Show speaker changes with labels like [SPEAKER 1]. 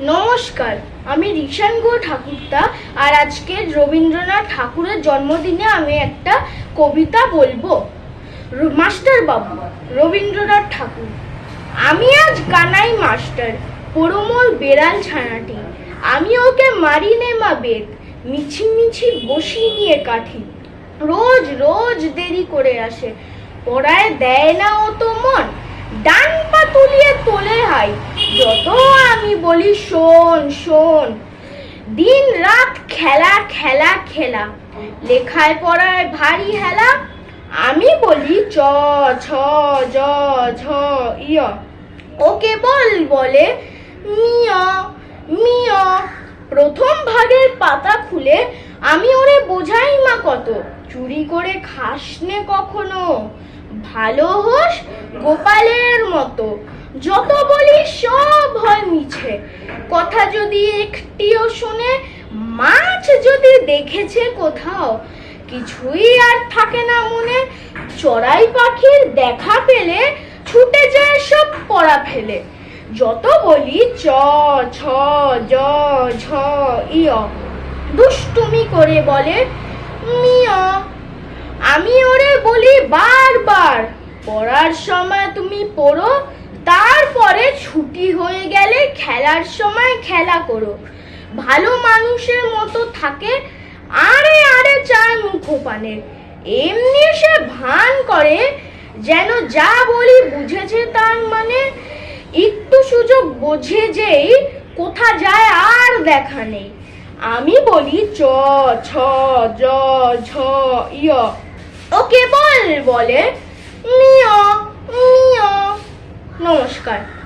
[SPEAKER 1] নমস্কার, আমি ঋষান গো ঠাকুরদা, আর আজকে রবীন্দ্রনাথ ঠাকুরের জন্মদিনে আমি একটা কবিতা বলব। মাস্টার বাবু, রবীন্দ্রনাথ ঠাকুর। আমি আজ কানাই মাস্টার পরমোর বেড়াল ছানাটি। আমি ওকে মারি নে মা বেগ মিছি মিছি বসি নিয়ে কাঠি রোজ রোজ দেরি করে আসে, পড়ায় দেয় না ও তো মন। বলি, শোন শোন। দিন রাত খেলা খেলা খেলা। লেখায় পড়ায় ভারী হেলা। আমি বলি, চ, ছ, জ, ঝ ইয় ও কেবল বলে মিয় মিয় প্রথম ভাগের পাতা খুলে আমি ওরে বোঝাই মা কত। চুরি করে খাস নে কখনো? ভালো হোস গোপালের মতো। যত বলি সব হয় মিছে। যদি একটিও শুনে, মাছ যদি দেখেছে কোথাও, কিছুই আর থাকে না মনে, চড়াই পাখির দেখা পেলে ছুটে যায় সব পড়া ফেলে। যত বলি চ ছ জ, ঝ ইয় দুষ্টুমি করে বলে আমি ওরে বলি বারবার, পড়ার সময় তুমি পড়ো তারপরে ছুটি হয়ে গেলে খেলার সময় খেলা করো। ভালো মানুষের মতো থাকে আরে আরে চায় মুখোপানের এমনি সে ভান করে, যেন যা বলি বুঝেছে তার মানে। একটু সুযোগ বোঝে যেই কোথা যায় আর দেখা নেই। আমি বলি চ, ছ, জ, ঝ ইয় ও কেবল বলে মিয় মিয় নমস্কার